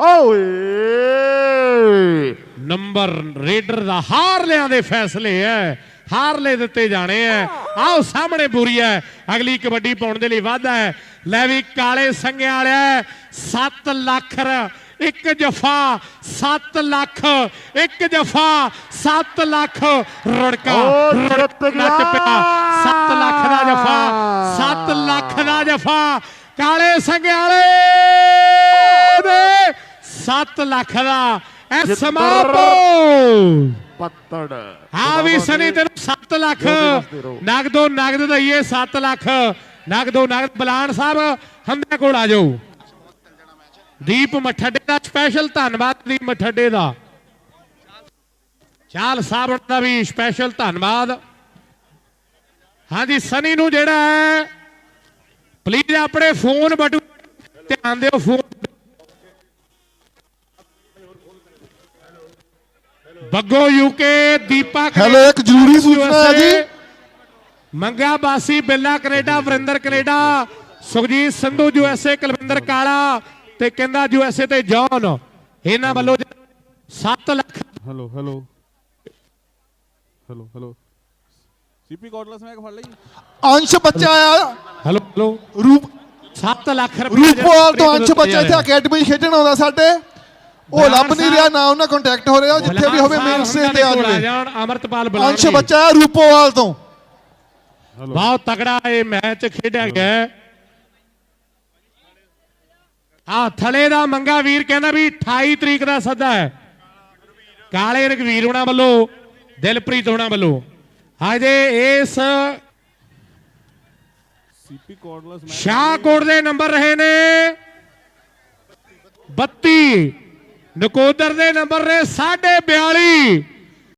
ਓਏ। Number raider ਦਾ ਹਾਰਲਿਆਂ ਦੇ ਫੈਸਲੇ ਐ। ਹਾਰਲੇ ਦਿੱਤੇ ਜਾਣੇ ਐ। ਆਓ ਸਾਹਮਣੇ ਬੁਰੀ ਐ। ਅਗਲੀ ਕਬੱਡੀ ਪਾਉਣ ਦੇ ਲਈ ਵਾਧਾ ਹੈ ਲੈ ਵੀ ਕਾਲੇ ਸੰਗਿਆਂ ਵਾਲਿਆ 7 ਲੱਖ ਇੱਕ ਜਫਾ 7 ਲੱਖ ਇੱਕ ਜਫਾ 7 ਲੱਖ ਰੁੜਕਾ। ਨੱਚ ਪਿਆ। 7 ਲੱਖ ਦਾ ਜਫਾ 7 ਲੱਖ ਦਾ ਜਫਾ। ਕਾਲੇ ਸੰਗਿਆਂ ਵਾਲੇ। 7 ਲੱਖ ਦਾ ਐ ਜਿੱਤਰ। ਸਮਾਪੋ ਪੱਤੜ। ਹਾਂ ਵੀ ਸਨੀ ਤੈਨੂੰ 7 ਲੱਖ। ਨਗਦੋ ਨਗਦ ਦਈਏ 7 ਲੱਖ। ਨਗਦੋ ਨਗਦ ਬਲਾਨ ਸਾਹਿਬ ਹੰਦੇ ਕੋਲ ਆ ਜਾਓ। ਦੀਪ ਮਠੱਡੇ ਦਾ ਸਪੈਸ਼ਲ ਧੰਨਵਾਦ ਦੀਪ ਮਠੱਡੇ ਦਾ। ਚਾਲ ਸਾਹਿਬ ਦਾ ਵੀ ਸਪੈਸ਼ਲ ਧੰਨਵਾਦ। ਹਾਂਜੀ ਸਨੀ ਨੂੰ ਜਿਹੜਾ ਹੈ ਪਲੀਜ਼ ਆਪਣੇ ਫੋਨ ਬਟੂ ਧਿਆਨ ਦਿਓ ਫੋਨ ਬੱਗੋ ਯੂਕੇ ਦੀਪਾ ਹੈਲੋ ਇੱਕ ਜ਼ਰੂਰੀ ਸੂਚਨਾ ਹੈ ਜੀ। Manga Basi Billa Canada Varinder Canada Sukhjeet Sandhu USA Kulwinder Kala ਤੇ ਕਹਿੰਦਾ ਯੂਐਸਏ ਤੇ ਜੌਨ ਇਹਨਾਂ ਵੱਲੋਂ 7 lakh hello hello. Hello hello. CP ਕੋਟਲਸ ਮੈਂ ਫੜ ਲਈ। ਅੰਸ਼ ਬੱਚਾ ਆ। Hello hello. ਰੂਪ 7 ਲੱਖ ਰੁਪਏ ਰੂਪਵਾਲ ਤੋਂ ਅੰਸ਼ ਬੱਚਾ ਇੱਥੇ ਅਕੈਡਮੀ ਖੇਡਣ ਆਉਂਦਾ ਸਾਡੇ। ਉਹ ਲੱਭ ਨਹੀਂ। ਰਿਹਾ ਨਾ ਉਹਨਾਂ ਕੰਟੈਕਟ ਹੋ ਰਿਹਾ ਜਿੱਥੇ ਵੀ ਹੋਵੇ ਮੇਨ ਸਟੇਜ ਤੇ ਆ ਜਾਵੇ। ਜਾਣ ਅਮਰਤਪਾਲ ਅੰਸ਼ ਬੱਚਾ ਹੈ ਰੂਪਵਾਲ ਤੋਂ। ਬਹੁਤ ਤਗੜਾ ਇਹ ਮੈਚ ਖੇਡਿਆ ਗਿਆ ਆ ਥਲੇ ਦਾ ਮੰਗਾ ਵੀਰ ਕਹਿੰਦਾ ਵੀ 28 ਤਰੀਕ ਦਾ ਸੱਦਾ ਹੈ। ਕਾਲੇ ਰਗਵੀਰ ਹੋਣਾ ਵੱਲੋਂ ਦਿਲਪ੍ਰੀਤ ਹੋਣਾ ਵੱਲੋਂ। ਹਜੇ ਇਸ ਸੀਪੀ ਕੋਟਲਸ ਮੈਂ ਸ਼ਾਹਕੋਟ ਦੇ ਨੰਬਰ ਰਹੇ ਨੇ 32 ਨਕੋਦਰ ਦੇ ਨੰਬਰ ਨੇ 42